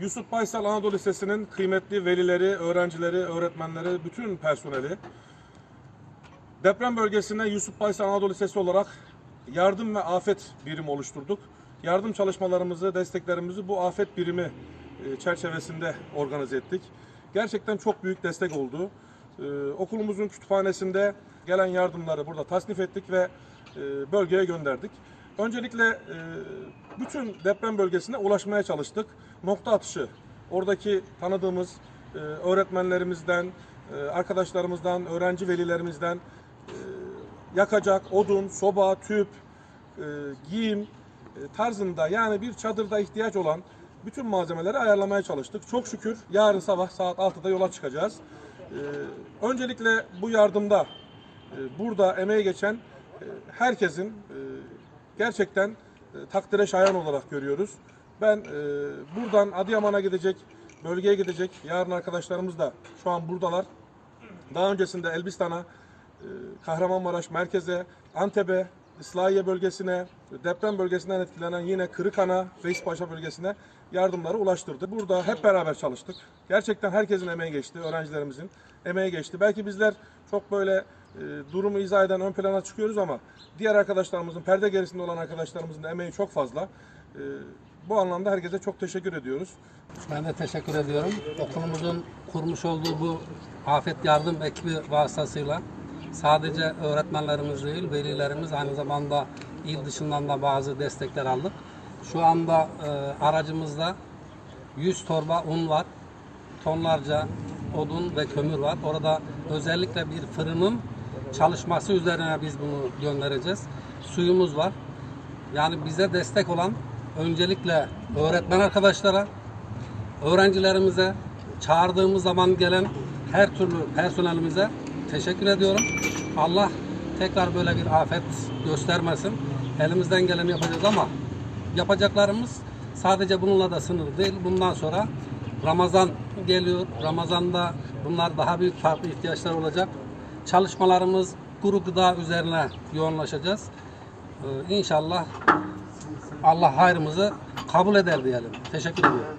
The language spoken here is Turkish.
Yusuf Baysal Anadolu Lisesi'nin kıymetli velileri, öğrencileri, öğretmenleri, bütün personeli deprem bölgesine Yusuf Baysal Anadolu Lisesi olarak yardım ve afet birimi oluşturduk. Yardım çalışmalarımızı, desteklerimizi bu afet birimi e, çerçevesinde organize ettik. Gerçekten çok büyük destek oldu. Ee, Okulumuzun kütüphanesinde gelen yardımları burada tasnif ettik ve e, bölgeye gönderdik. Öncelikle e, bütün deprem bölgesine ulaşmaya çalıştık. Nokta atışı oradaki tanıdığımız e, öğretmenlerimizden, e, arkadaşlarımızdan, öğrenci velilerimizden e, yakacak odun, soba, tüp, e, giyim e, tarzında yani bir çadırda ihtiyaç olan bütün malzemeleri ayarlamaya çalıştık. Çok şükür yarın sabah saat 6'da yola çıkacağız. E, öncelikle bu yardımda e, burada emeği geçen e, herkesin gerçekten e, takdire şayan olarak görüyoruz. Ben e, buradan Adıyaman'a gidecek, bölgeye gidecek yarın arkadaşlarımız da şu an buradalar. Daha öncesinde Elbistan'a, e, Kahramanmaraş merkeze, Antep'e, İslahiye bölgesine, deprem bölgesinden etkilenen yine Kırıkhan'a, Reispaşa bölgesine yardımları ulaştırdı. Burada hep beraber çalıştık. Gerçekten herkesin emeği geçti, öğrencilerimizin emeği geçti. Belki bizler çok böyle durumu izah eden ön plana çıkıyoruz ama diğer arkadaşlarımızın, perde gerisinde olan arkadaşlarımızın da emeği çok fazla. E, bu anlamda herkese çok teşekkür ediyoruz. Ben de teşekkür ediyorum. Okulumuzun kurmuş olduğu bu afet yardım ekibi vasıtasıyla sadece öğretmenlerimiz değil, velilerimiz aynı zamanda il dışından da bazı destekler aldık. Şu anda e, aracımızda 100 torba un var, tonlarca odun ve kömür var. Orada özellikle bir fırının çalışması üzerine biz bunu göndereceğiz. Suyumuz var. Yani bize destek olan öncelikle öğretmen arkadaşlara, öğrencilerimize, çağırdığımız zaman gelen her türlü personelimize teşekkür ediyorum. Allah tekrar böyle bir afet göstermesin. Elimizden geleni yapacağız ama yapacaklarımız sadece bununla da sınırlı değil. Bundan sonra Ramazan geliyor. Ramazan'da bunlar daha büyük farklı ihtiyaçlar olacak. Çalışmalarımız kuru gıda üzerine yoğunlaşacağız. Ee, İnşallah Allah hayrımızı kabul eder diyelim. Teşekkür ediyorum.